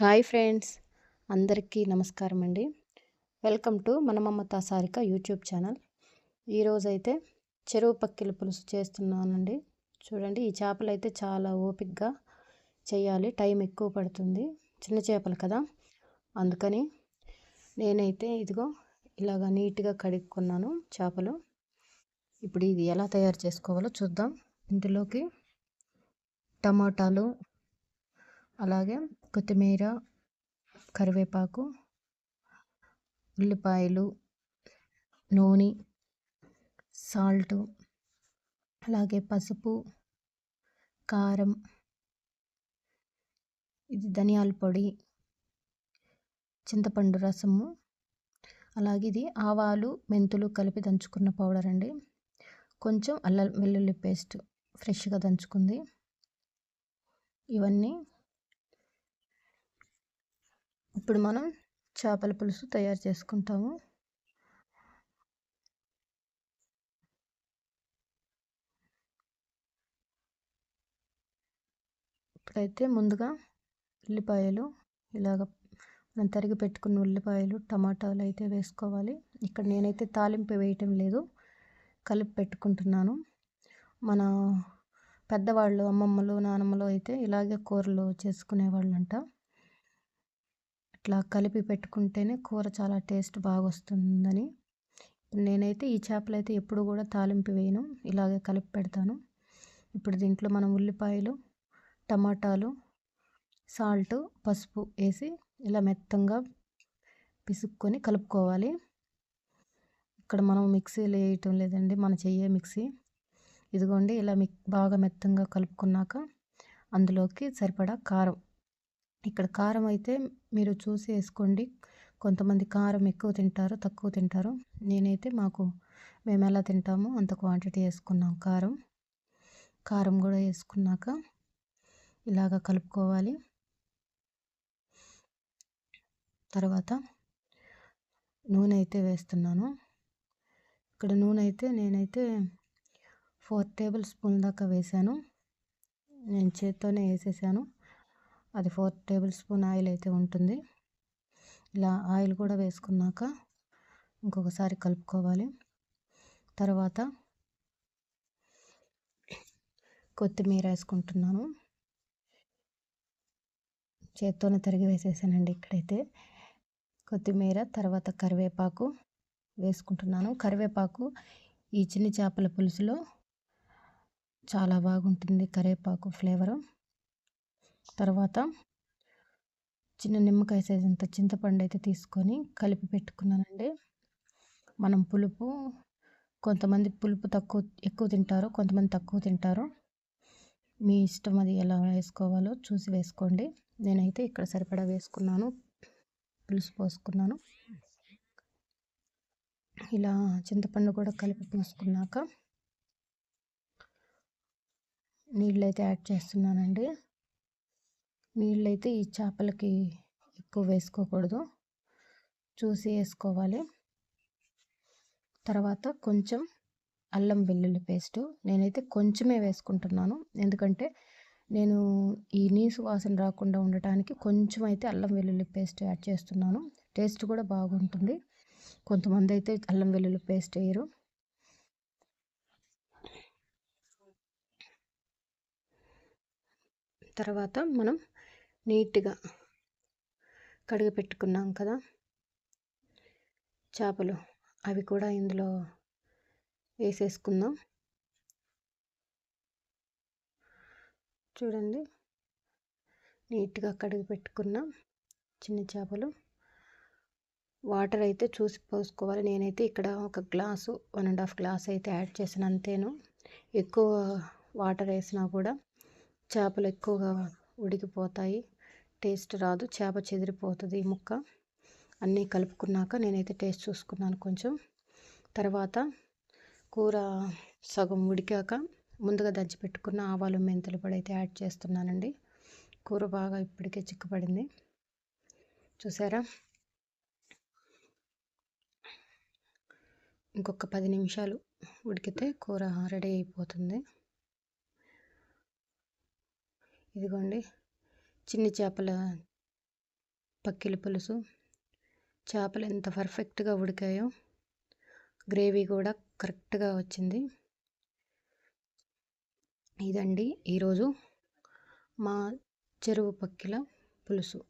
Hi friends అందరికీ నమస్కారం అండి. వెల్కమ్ టు మన తాసారిక సారిక యూట్యూబ్ ఛానల్. ఈరోజైతే చెరువు పక్కిల పులుసు చేస్తున్నానండి. చూడండి ఈ చేపలు అయితే చాలా ఓపిక్గా చేయాలి. టైం ఎక్కువ పడుతుంది. చిన్న చేపలు కదా. అందుకని నేనైతే ఇదిగో ఇలాగ నీట్గా కడుక్కున్నాను చేపలు. ఇప్పుడు ఇది ఎలా తయారు చేసుకోవాలో చూద్దాం. ఇందులోకి టమాటాలు అలాగే కొత్తిమీర కరివేపాకు ఉల్లిపాయలు నూనె సాల్టు అలాగే పసుపు కారం ఇది ధనియాల పొడి చింతపండు రసము అలాగే ఇది ఆవాలు మెంతులు కలిపి దంచుకున్న పౌడర్ అండి. కొంచెం అల్లం వెల్లుల్లి పేస్ట్ ఫ్రెష్గా దంచుకుంది. ఇవన్నీ ఇప్పుడు మనం చేపల పులుసు తయారు చేసుకుంటాము. ఇప్పుడైతే ముందుగా ఉల్లిపాయలు ఇలాగ మనం తరిగి పెట్టుకున్న ఉల్లిపాయలు టమాటాలు అయితే వేసుకోవాలి. ఇక్కడ నేనైతే తాలింపు వేయటం లేదు కలిపి పెట్టుకుంటున్నాను. మన పెద్దవాళ్ళు అమ్మమ్మలు నానమ్మలు అయితే ఇలాగే కూరలు చేసుకునేవాళ్ళంట. ఇట్లా కలిపి పెట్టుకుంటేనే కూర చాలా టేస్ట్ బాగా వస్తుందని నేనైతే ఈ చేపలు అయితే ఎప్పుడు కూడా తాలింపు వేయను ఇలాగే కలిపి పెడతాను. ఇప్పుడు దీంట్లో మనం ఉల్లిపాయలు టమాటాలు సాల్ట్ పసుపు వేసి ఇలా మెత్తంగా పిసుక్కొని కలుపుకోవాలి. ఇక్కడ మనం మిక్సీలు వేయటం లేదండి మన చెయ్యే మిక్సీ. ఇదిగోండి ఇలా మిక్ బాగా మెత్తంగా కలుపుకున్నాక అందులోకి సరిపడా కారం ఇక్కడ కారం అయితే మీరు చూసి వేసుకోండి. కొంతమంది కారం ఎక్కువ తింటారు తక్కువ తింటారు. నేనైతే మాకు మేము ఎలా తింటామో అంత క్వాంటిటీ వేసుకున్నాం కారం. కారం కూడా వేసుకున్నాక ఇలాగ కలుపుకోవాలి. తర్వాత నూనె అయితే వేస్తున్నాను. ఇక్కడ నూనె అయితే నేనైతే ఫోర్ టేబుల్ స్పూన్ దాకా వేసాను. నేను చేత్తోనే వేసేసాను. అది ఫోర్ టేబుల్ స్పూన్ ఆయిల్ అయితే ఉంటుంది. ఇలా ఆయిల్ కూడా వేసుకున్నాక ఇంకొకసారి కలుపుకోవాలి. తర్వాత కొత్తిమీర వేసుకుంటున్నాను. చేత్తోనే తరిగి వేసేసానండి ఇక్కడైతే. కొత్తిమీర తర్వాత కరివేపాకు వేసుకుంటున్నాను. కరివేపాకు ఈ చిన్ని చేపల పులుసులో చాలా బాగుంటుంది కరివేపాకు ఫ్లేవరు. తర్వాత చిన్న నిమ్మకాయ సైజ్ అంత చింతపండు అయితే తీసుకొని కలిపి పెట్టుకున్నానండి. మనం పులుపు కొంతమంది పులుపు తక్కువ ఎక్కువ తింటారు కొంతమంది తక్కువ తింటారు. మీ ఇష్టం అది ఎలా వేసుకోవాలో చూసి వేసుకోండి. నేనైతే ఇక్కడ సరిపడా వేసుకున్నాను పులుసు పోసుకున్నాను. ఇలా చింతపండు కూడా కలిపి పోసుకున్నాక నీళ్ళు అయితే యాడ్ చేస్తున్నానండి. నీళ్ళు అయితే ఈ చేపలకి ఎక్కువ వేసుకోకూడదు. చూసి వేసుకోవాలి. తర్వాత కొంచెం అల్లం వెల్లుల్లి పేస్ట్. నేనైతే కొంచెమే వేసుకుంటున్నాను. ఎందుకంటే నేను ఈ నీసు వాసన రాకుండా ఉండటానికి కొంచెం అయితే అల్లం వెల్లుల్లి పేస్ట్ యాడ్ చేస్తున్నాను. టేస్ట్ కూడా బాగుంటుంది. కొంతమంది అయితే అల్లం వెల్లుల్లి పేస్ట్ వేయరు. తర్వాత మనం నీట్గా కడిగి పెట్టుకున్నాం కదా! చేపలు అవి కూడా ఇందులో వేసేసుకుందాం. చూడండి నీట్గా కడిగి పెట్టుకున్న చిన్న చేపలు. వాటర్ అయితే చూసి పోసుకోవాలి. నేనైతే ఇక్కడ ఒక glass one and half glass అయితే యాడ్ చేసిన అంతేను. ఎక్కువ వాటర్ వేసినా కూడా చేపలు ఎక్కువగా ఉడికిపోతాయి. టేస్ట్ రాదు చేప చెదిరిపోతుంది ఈ ముక్క. అన్నీ కలుపుకున్నాక నేనైతే టేస్ట్ చూసుకున్నాను కొంచెం. తర్వాత కూర సగం ఉడికాక ముందుగా దంచి పెట్టుకున్న ఆవాలు మెంతులు పొడి అయితే యాడ్ చేస్తున్నానండి. కూర బాగా ఇప్పటికే చిక్కుపడింది చూసారా? ఇంకొక పది నిమిషాలు ఉడికితే కూర రెడీ అయిపోతుంది. ఇదిగోండి చిన్ని చేపల పక్కిల పులుసు. చేపలు ఎంత పర్ఫెక్ట్గా ఉడికాయో గ్రేవీ కూడా కరెక్ట్గా వచ్చింది. ఇదండి ఈరోజు మా చెరువు పక్కిల పులుసు.